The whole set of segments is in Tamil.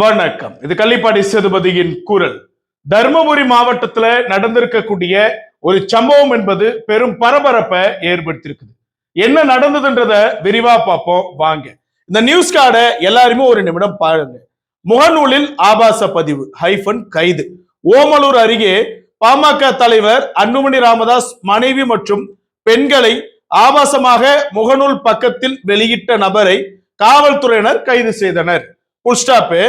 வணக்கம். இது கள்ளிப்பாடி சேதுபதியின் குரல். தர்மபுரி மாவட்டத்துல நடந்திருக்கக்கூடிய ஒரு சம்பவம் என்பது பெரும் பரபரப்பை ஏற்படுத்தியிருக்குது. என்ன நடந்ததுன்றத விரிவா பார்ப்போம். வாங்க. இந்த நியூஸ் கார்டை எல்லாருமே ஒரு நிமிடம் பாருங்க. முகநூலில் ஆபாச பதிவு ஹைஃபன் கைது. ஓமலூர் அருகே பாமக தலைவர் அன்புமணி ராமதாஸ் மனைவி மற்றும் பெண்களை ஆபாசமாக முகநூல் பக்கத்தில் வெளியிட்ட நபரை காவல்துறையினர் கைது செய்தனர். புல்ஸ்டாப்பு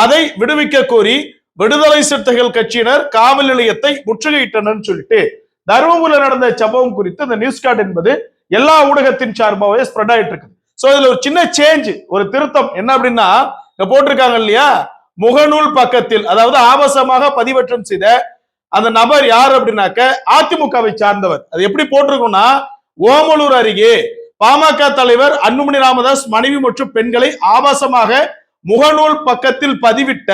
அதை விடுவிக்க கோரி விடுதலை சிறுத்தைகள் கட்சியினர் காவல் நிலையத்தை முற்றுகையிட்டனர் சொல்லிட்டு தருமபுரியில் நடந்த சம்பவம் குறித்து இந்த நியூஸ் கார்டு என்பது எல்லா ஊடகத்தின் சார்பாகவே ஸ்ப்ரெட் ஆயிட்டு இருக்கு சோ இதுல ஒரு சின்ன சேஞ்ச் ஒரு திருத்தம். என்ன அப்படின்னா இங்க போட்டிருக்காங்க இல்லையா? முகநூல் பக்கத்தில் அதாவது ஆபாசமாக பதிவேற்றம் செய்த அந்த நபர் யார் அப்படின்னாக்க அதிமுகவை சார்ந்தவர். அது எப்படி போட்டிருக்கோம்னா ஓமலூர் அருகே பாமக தலைவர் அன்புமணி ராமதாஸ் மனைவி மற்றும் பெண்களை ஆபாசமாக முகநூல் பக்கத்தில் பதிவிட்ட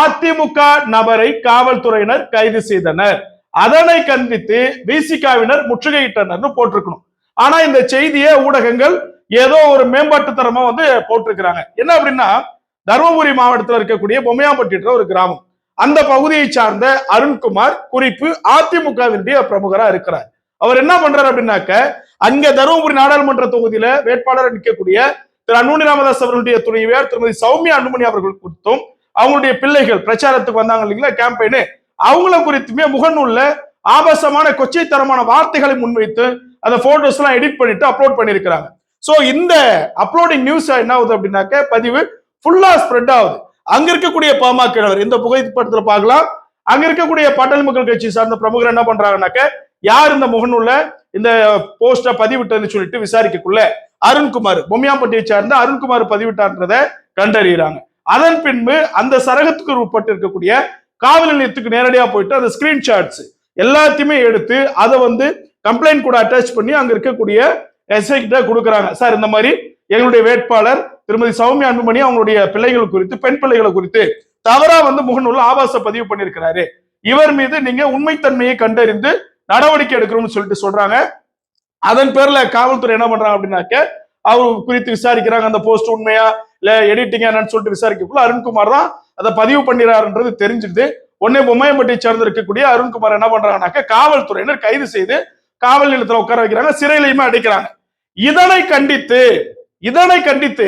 அதிமுக நபரை காவல்துறையினர் கைது செய்தனர். அதனை கண்டித்து விசிகாவினர் முற்றுகையிட்டனர்னு போட்டிருக்கணும். ஆனா இந்த செய்தியை ஊடகங்கள் ஏதோ ஒரு மேம்பாட்டு தரமா வந்து போட்டிருக்கிறாங்க. என்ன அப்படின்னா தருமபுரி மாவட்டத்தில் இருக்கக்கூடிய பொம்மையாம்பட்டின்ற ஒரு கிராமம். அந்த பகுதியை சார்ந்த அருண்குமார் குறிப்பு அதிமுகவினுடைய பிரமுகரா இருக்கிறார். அவர் என்ன பண்றாரு அப்படின்னாக்க அங்க தருமபுரி நாடாளுமன்ற தொகுதியில வேட்பாளர் நிற்கக்கூடிய திரு அன்புமணி ராமதாஸ் அவர்களுடைய துணைவியார் திருமதி சௌமியா அன்புமணி அவர்கள் குறித்தும் அவங்களுடைய பிள்ளைகள் பிரச்சாரத்துக்கு வந்தாங்க இல்லைங்களா கேம்பெயின் அவங்கள குறித்துமே முகநூல்ல ஆபாசமான கொச்சைத்தரமான வார்த்தைகளை முன்வைத்து அந்த போட்டோஸ் எல்லாம் எடிட் பண்ணிட்டு அப்லோட் பண்ணிருக்கிறாங்க சோ இந்த அப்லோடிங் நியூஸ் என்ன ஆகுது அப்படின்னாக்க பதிவு ஃபுல்லா ஸ்ப்ரெட் ஆகுது. அங்க இருக்கக்கூடிய பாமக இந்த புகைப்படத்துல பார்க்கலாம். அங்க இருக்கக்கூடிய பாட்டாளி மக்கள் கட்சி சார்ந்த பிரமுகர் என்ன பண்றாங்கன்னாக்க யார் இந்த முகநூல்ல இந்த போஸ்ட பதிவிட்டதுன்னு சொல்லிட்டு விசாரிக்கக்குள்ள அருண்குமார் பொம்மியாம்பட்டியை சார்ந்த அருண்குமார் பதிவிட்டான்றதை கண்டறிகிறாங்க அதன் பின்பு அந்த சரகத்துக்கு உட்பட்டு இருக்கக்கூடிய காவல் நிலையத்துக்கு நேரடியாக போயிட்டு அந்த ஸ்கிரீன்ஷாட்ஸ் எல்லாத்தையுமே எடுத்து அதை வந்து கம்ப்ளைண்ட் கூட அட்டாச் பண்ணி அங்க இருக்கக்கூடிய எஸ்ஐ கிட்ட கொடுக்குறாங்க. சார் இந்த மாதிரி எங்களுடைய வேட்பாளர் திருமதி சௌமியா அன்புமணி அவங்களுடைய பிள்ளைகள் குறித்து பெண் பிள்ளைகளை குறித்து தவறா வந்து முகநூல் ஆபாச பதிவு பண்ணியிருக்கிறாரு. இவர் மீது நீங்க உண்மைத்தன்மையை கண்டறிந்து நடவடிக்கை எடுக்கணும்னு சொல்லிட்டு சொல்றாங்க. அதன் பேர்ல காவல்துறை என்ன பண்றாங்க அப்படின்னாக்க அவர் குறித்து விசாரிக்கிறாங்க அந்த போஸ்ட் உண்மையா இல்ல எடிட்டிங் என்னன்னு சொல்லிட்டு விசாரிக்கக்குள்ள அருண்குமார் தான் அதை பதிவு பண்ணிறாருன்றது தெரிஞ்சிருது. உடனே பொம்மையம்பட்டியை சேர்ந்து இருக்கக்கூடிய அருண்குமார் என்ன பண்றாங்கனாக்க காவல்துறையினர் கைது செய்து காவல் நிலையத்துல உட்கார வைக்கிறாங்க சிறையிலையுமே அடிக்கிறாங்க. இதனை கண்டித்து இதனை கண்டித்து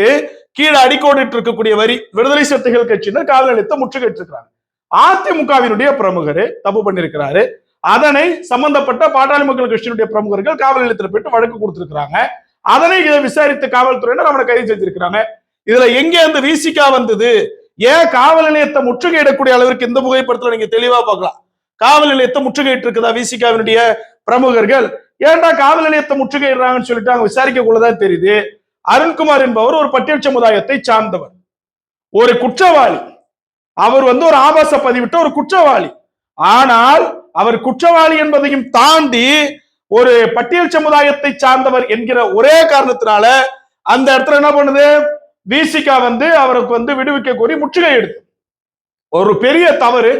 கீழே அடிக்கோடிட்டு இருக்கக்கூடிய வரி விடுதலை சிறுத்தைகள் கட்சியினர் காவல் நிலையத்தை முற்றுகையிட்டு இருக்கிறாங்க அதிமுகவினுடைய பிரமுகர் தப்பு பண்ணிருக்கிறாரு அதனை சம்பந்தப்பட்ட பாட்டாளி மக்கள் கட்சியினுடைய பிரமுகர்கள் காவல் நிலையத்தில் போயிட்டு வழக்கு கொடுத்திருக்கிறாங்க. அதனை இதை விசாரித்த காவல்துறையினர் அவனை கைது செஞ்சிருக்கிறாங்க இதுல எங்க அந்த விசிகா வந்தது? ஏன் காவல் நிலையத்தை முற்றுகையிடக்கூடிய அளவிற்கு இந்த புகைப்படத்துல நீங்க தெளிவா பார்க்கலாம். காவல் நிலையத்தை முற்றுகையிட்டு இருக்குதா விசிகாவினுடைய பிரமுகர்கள்? ஏன்டா காவல் நிலையத்தை முற்றுகையிடுறாங்கன்னு சொல்லிட்டு அவங்க விசாரிக்கக்குள்ளதான் தெரியுது. அருண்குமார் என்பவர் ஒரு பட்டியல் சமுதாயத்தை சார்ந்தவர். ஒரு குற்றவாளி. அவர் வந்து ஒரு ஆபாச பதிவிட்ட ஒரு குற்றவாளி. ஆனால் அவர் குற்றவாளி என்பதையும் தாண்டி ஒரு பட்டியல் சமுதாயத்தை சார்ந்தவர் என்கிற ஒரே காரணத்தினால அந்த இடத்துல என்ன பண்ணுது? விசிகா வந்து அவருக்கு வந்து விடுவிக்க கோரி முற்றுகை எடுத்து ஒரு பெரிய தவறு.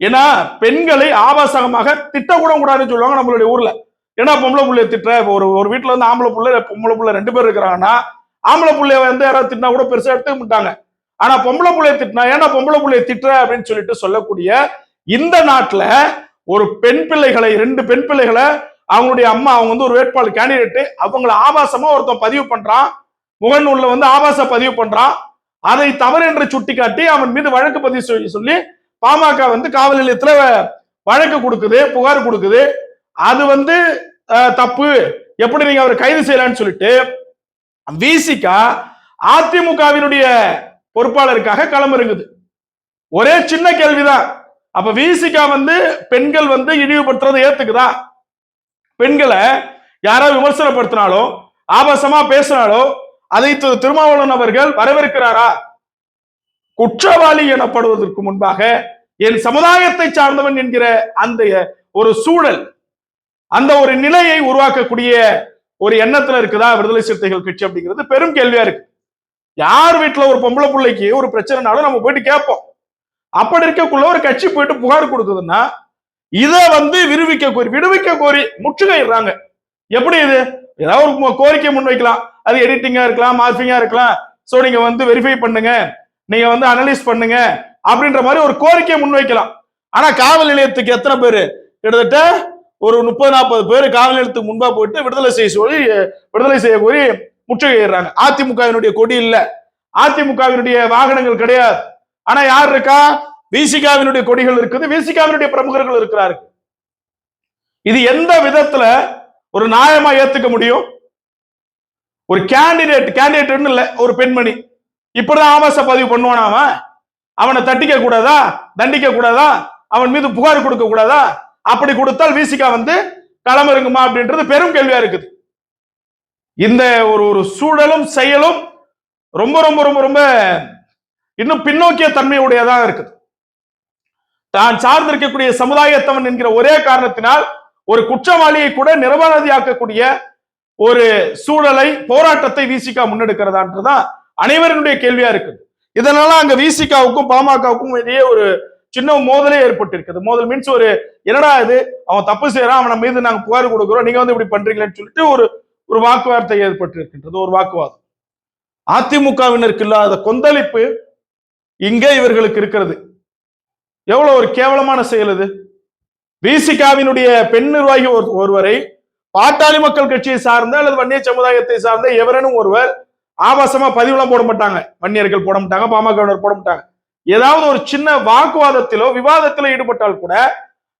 ஏன்னா பெண்களை ஆபாசகமாக திட்டக்கூட கூடாதுன்னு சொல்லுவாங்க நம்மளுடைய ஊர்ல. ஏன்னா பொம்பளை புள்ளைய திட்ட ஒரு ஒரு வீட்டுல வந்து ஆம்பளை புள்ள பொம்பளை புள்ள ரெண்டு பேர் இருக்கிறாங்கன்னா ஆம்பளை புள்ளைய வந்து யாராவது திட்டினா கூட பெருசா எடுத்துக்க மாட்டாங்க. ஆனா பொம்பளை புள்ளைய திட்டினா ஏன்னா பொம்பளை புள்ளைய திட்டுற அப்படின்னு சொல்லிட்டு சொல்லக்கூடிய இந்த நாட்டுல ஒரு பெண் பிள்ளைகளை ரெண்டு பெண் பிள்ளைகளை அவங்களுடைய அம்மா அவங்க வந்து ஒரு வேட்பாளர் கேண்டிடேட் அவங்கள ஆபாசமா ஒருத்தன் பதிவு பண்றான். முகநூல்ல வந்து ஆபாச பதிவு பண்றான். அதை தவறு என்று சுட்டிக்காட்டி அவன் மீது வழக்கு பதிவு சொல்லி சொல்லி பாமக வந்து காவல் நிலையத்துல வழக்கு கொடுக்குது புகார் கொடுக்குது. அது வந்து தப்பு. எப்படி நீங்க அவரை கைது செய்யலான்னு சொல்லிட்டு விசிகா அதிமுகவினுடைய பொறுப்பாளருக்காக களமிறங்குது. ஒரே சின்ன கேள்விதான். அப்ப விசிகா வந்து பெண்கள் வந்து இழிவுபடுத்துறதை ஏத்துக்குதா? பெண்களை யாரோ விமர்சனப்படுத்தினாலோ ஆபாசமா பேசினாலோ அதை திருமாவளவன் அவர்கள் வரவேற்கிறாரா? குற்றவாளி எனப்படுவதற்கு முன்பாக என் சமுதாயத்தை சார்ந்தவன் என்கிற அந்த ஒரு சூழல் அந்த ஒரு நிலையை உருவாக்கக்கூடிய ஒரு எண்ணத்துல இருக்குதா? விடுதலை சிறுத்தைகள் கட்சி அப்படிங்கிறது பெரும் கேள்வியா இருக்கு. யார் வீட்டுல ஒரு பொம்பளை பிள்ளைக்கு ஒரு பிரச்சனைனாலும் நம்ம போயிட்டு கேட்போம். அப்படி இருக்கக்குள்ள ஒரு கட்சி போயிட்டு புகார் கொடுக்குதுன்னா இதை வந்து விடுவிக்க கோரி விடுவிக்க கோரி முற்றுகையிடுறாங்க. எப்படி இது? ஏதாவது ஒரு கோரிக்கை முன் வைக்கலாம் அது எடிட்டிங்கா இருக்கலாம் மார்பிங்கா இருக்கலாம். ஸோ நீங்க வந்து வெரிஃபை பண்ணுங்க. நீங்க வந்து அனலைஸ் பண்ணுங்க. அப்படின்ற மாதிரி ஒரு கோரிக்கையை முன்வைக்கலாம். ஆனா காவல் நிலையத்துக்கு எத்தனை பேரு? கிட்டத்தட்ட ஒரு முப்பது நாற்பது பேர் காவல் நிலையத்துக்கு முன்பா போயிட்டு விடுதலை செய்ய சொல்லி விடுதலை செய்ய கோரி முற்றுகையிடுறாங்க. அதிமுகவினுடைய கொடி இல்லை. அதிமுகவினுடைய வாகனங்கள் கிடையாது. ஆனா யார் இருக்கா? விசிகாவினுடைய கொடிகள் இருக்குது விசிகாவினுடைய பிரமுகர்கள் இருக்கிறார்கள். இது எந்த விதத்துல ஒரு நியாயமா ஏத்துக்க முடியும்? ஒரு கேண்டிடேட் கேண்டிடேட்னு இல்ல ஒரு பெண்மணி. இப்படிதான் ஆபாச பதிவு பண்ணுவானா அவன்? அவனை தட்டிக்க கூடாதா? தண்டிக்க கூடாதா? அவன் மீது புகார் கொடுக்க கூடாதா? அப்படி கொடுத்தால் விசிகா வந்து களமிறங்குமா அப்படின்றது பெரும் கேள்வியா இருக்குது. இந்த ஒரு ஒரு சூழலும் செயலும் ரொம்ப ரொம்ப ரொம்ப ரொம்ப இன்னும் பின்னோக்கிய தன்மையுடையதாக இருக்குது. தான் சார்ந்திருக்கக்கூடிய சமுதாயத்தவன் என்கிற ஒரே காரணத்தினால் ஒரு குற்றவாளியை கூட நிரபராதியாக்கக்கூடிய ஒரு சூழலை போராட்டத்தை விசிகா முன்னெடுக்கிறதான்றதான் அனைவருடைய கேள்வியா இருக்குது. இதனால அங்க விசிகாவுக்கும் பாமகவுக்கும் இடையே ஒரு சின்ன மோதலே ஏற்பட்டு இருக்குது மோதல் மீன்ஸ் ஒரு என்னடா இது? அவன் தப்பு செய்யறான் அவனை மீது நாங்க புகார் கொடுக்குறோம் நீங்க வந்து இப்படி பண்றீங்களேன்னு சொல்லிட்டு ஒரு ஒரு வாக்குவார்த்தை ஏற்பட்டு இருக்கின்றது ஒரு வாக்குவாதம். அதிமுகவினருக்கு இல்லாத கொந்தளிப்பு இங்கே இவர்களுக்கு இருக்கிறது. எவ்வளவு ஒரு கேவலமான செயல் இது விசிகாவினுடைய பெண் நிர்வாகி ஒருவரை பாட்டாளி மக்கள் கட்சியை சார்ந்த அல்லது வன்னிய சமுதாயத்தை சார்ந்த எவரனும் ஒருவர் ஆபாசமா பதிவுலாம் போட மாட்டாங்க. வன்னியர்கள் போட மாட்டாங்க பாமகவினர் போட மாட்டாங்க. ஏதாவது ஒரு சின்ன வாக்குவாதத்திலோ விவாதத்திலோ ஈடுபட்டால் கூட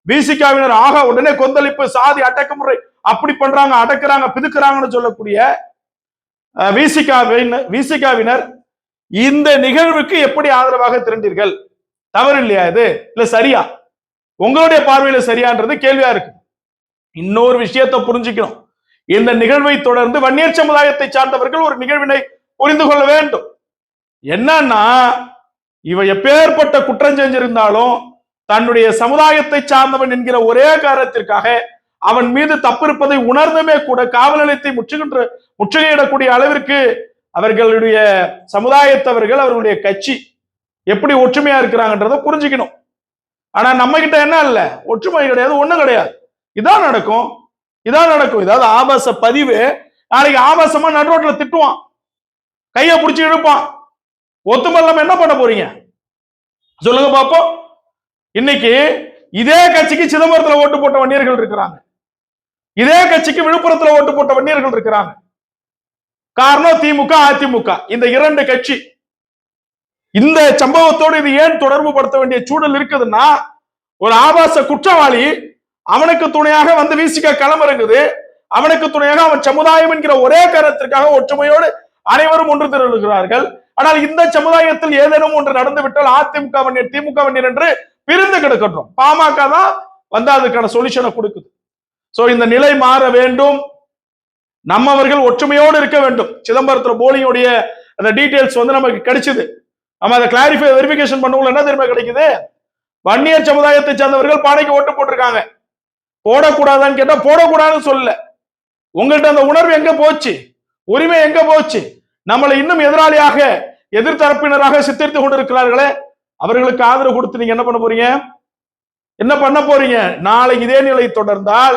விசிகாவினர் ஆக உடனே கொந்தளிப்பு சாதி அடக்குமுறை அப்படி பண்றாங்க அடக்குறாங்க பிதுக்குறாங்கன்னு சொல்லக்கூடிய விசிகாவின் விசிகாவினர் இந்த நிகழ்வுக்கு எப்படி ஆதரவாக திரண்டீர்கள்? தவறு இல்லையா இது? இல்ல சரியா? உங்களுடைய பார்வையில சரியான்றது கேள்வியா இருக்கு. இன்னொரு விஷயத்தை புரிஞ்சுக்கணும். இந்த நிகழ்வை தொடர்ந்து வன்னியர் சமுதாயத்தை சார்ந்தவர்கள் ஒரு நிகழ்வினை புரிந்து கொள்ள வேண்டும். என்னன்னா இவ எப்பேற்பட்ட குற்றம் செஞ்சிருந்தாலும் தன்னுடைய சமுதாயத்தை சார்ந்தவன் என்கிற ஒரே காரணத்திற்காக அவன் மீது தப்பு இருப்பதை உணர்ந்துமே கூட காவல் நிலையத்தை முற்றுகின்ற முற்றுகையிடக்கூடிய அளவிற்கு அவர்களுடைய சமுதாயத்தவர்கள் அவர்களுடைய கட்சி எப்படி ஒற்றுமையா இருக்கிறாங்கன்றத புரிஞ்சுக்கணும். ஆனா நம்ம கிட்ட என்ன இல்ல? ஒற்றுமை கிடையாது ஒண்ணும் கிடையாது. இதான் நடக்கும் இதான் நடக்கும். இதாவது ஆபாச பதிவு நாளைக்கு ஆபாசமா நடுரோட்ல திட்டுவான். கைய பிடிச்சி இழுப்பான். ஒத்துமல்லம் என்ன பண்ண போறீங்க? சொல்லுங்க பாப்போம். இன்னைக்கு இதே கட்சிக்கு சிதம்பரத்துல ஓட்டு போட்ட வன்னியர்கள் இருக்கிறாங்க. இதே கட்சிக்கு விழுப்புரத்துல ஓட்டு போட்ட வன்னியர்கள் இருக்கிறாங்க. காரணம் திமுக அதிமுக. இந்த இரண்டு கட்சி. இந்த சம்பவத்தோடு இது ஏன் தொடர்பு படுத்த வேண்டிய சூழல் இருக்குதுன்னா ஒரு ஆபாச குற்றவாளி அவனுக்கு துணையாக வந்து வீசிக்க களமிறங்குது. அவனுக்கு துணையாக அவன் சமுதாயம் என்கிற ஒரே காரணத்திற்காக ஒற்றுமையோடு அனைவரும் ஒன்று திரளுகிறார்கள். ஆனால் இந்த சமுதாயத்தில் ஏதேனும் ஒன்று நடந்து விட்டால் அதிமுக வன்னியர் திமுக வன்னியர் என்று பிரிந்து கிடக்கின்றோம். பாமக தான் வந்து அதுக்கான சொல்யூஷனை கொடுக்குது. சோ இந்த நிலை மாற வேண்டும். நம்மவர்கள் ஒற்றுமையோடு இருக்க வேண்டும். சிதம்பரத்தில் போலியுடைய அந்த டீட்டெயில்ஸ் வந்து நமக்கு கிடைச்சது. நம்ம அதை கிளாரிஃபை வெரிஃபிகேஷன் பண்ணுவோம் என்ன தெரியுமா கிடைக்குது? வன்னியர் சமுதாயத்தை சேர்ந்தவர்கள் பானைக்கு ஓட்டு போட்டிருக்காங்க. போடக்கூடாதான்னு கேட்டா போடக்கூடாதுன்னு சொல்லல. உங்கள்கிட்ட அந்த உணர்வு எங்க போச்சு? உரிமை எங்க போச்சு? நம்மளை இன்னும் எதிராளியாக எதிர்த்தரப்பினராக சித்தரித்து கொண்டிருக்கிறார்களே அவர்களுக்கு ஆதரவு கொடுத்து நீங்க என்ன பண்ண போறீங்க? என்ன பண்ண போறீங்க? நாளை இதே நிலை தொடர்ந்தால்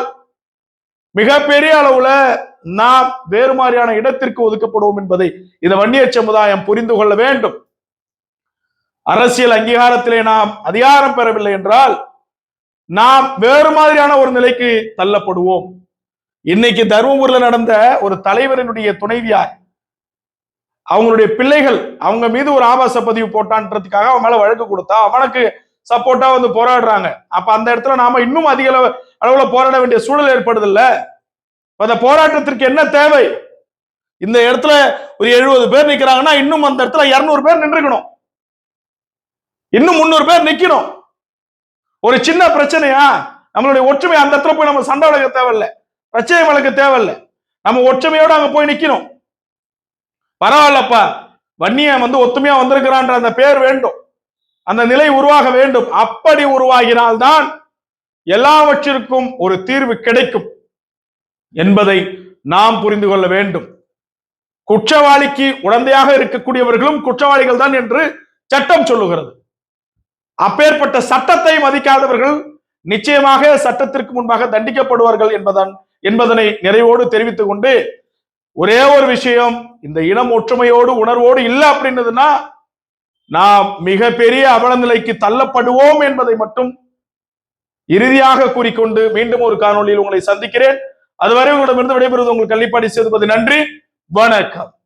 மிகப்பெரிய அளவுல நாம் வேறு மாதிரியான இடத்திற்கு ஒதுக்கப்படுவோம் என்பதை இந்த வன்னிய சமுதாயம் புரிந்து கொள்ள வேண்டும். அரசியல் அங்கீகாரத்திலே நாம் அதிகாரம் பெறவில்லை என்றால் நாம் வேறு மாதிரியான ஒரு நிலைக்கு தள்ளப்படுவோம். இன்னைக்கு தருமபுரியில் நடந்த ஒரு தலைவரினுடைய துணைவியார் அவங்களுடைய பிள்ளைகள் அவங்க மீது ஒரு ஆபாச பதிவு போட்டான்றதுக்காக அவன் மேல வழக்கு கொடுத்தா அவனுக்கு சப்போர்ட்டா வந்து போராடுறாங்க. அப்ப அந்த இடத்துல நாம இன்னும் அதிக அளவு அளவுல போராட வேண்டிய சூழல் ஏற்படுது இல்ல அந்த போராட்டத்திற்கு என்ன தேவை? இந்த இடத்துல ஒரு எழுபது பேர் நிக்கிறாங்கன்னா இன்னும் அந்த இடத்துல இருநூறு பேர் நின்றுக்கணும். இன்னும் முன்னூறு பேர் நிக்கணும். ஒரு சின்ன பிரச்சனையா? நம்மளுடைய ஒற்றுமை அந்த இடத்துல போய் நம்ம சண்டை வளர்க்க தேவையில்ல. பிரச்சனை வளர்க்க தேவையில்ல. நம்ம ஒற்றுமையோட அங்க போய் நிக்கணும். பரவாயில்லப்பா. வன்னியன் வந்து ஒத்துமையா வந்திருக்கிறான்ற அந்த பேர் வேண்டும். அந்த நிலை உருவாக வேண்டும். அப்படி உருவாகினால்தான் எல்லாவற்றிற்கும் ஒரு தீர்வு கிடைக்கும். என்பதை நாம் புரிந்து கொள்ள வேண்டும். குற்றவாளிக்கு உடந்தையாக இருக்கக்கூடியவர்களும் குற்றவாளிகள் தான் என்று சட்டம் சொல்லுகிறது. அப்பேற்பட்ட சட்டத்தை மதிக்காதவர்கள் நிச்சயமாக சட்டத்திற்கு முன்பாக தண்டிக்கப்படுவார்கள் என்பதன் என்பதனை நிறைவோடு தெரிவித்துக் கொண்டு ஒரே ஒரு விஷயம் இந்த இனம் ஒற்றுமையோடு உணர்வோடு இல்லை அப்படின்னதுன்னா நாம் மிகப்பெரிய அவலநிலைக்கு தள்ளப்படுவோம் என்பதை மட்டும் இறுதியாக கூறிக்கொண்டு மீண்டும் ஒரு காணொளியில் உங்களை சந்திக்கிறேன். அதுவரை உங்களிடமிருந்து விடைபெறுவது உங்கள் கள்ளிப்பாடி சேதுபதி. நன்றி. வணக்கம்.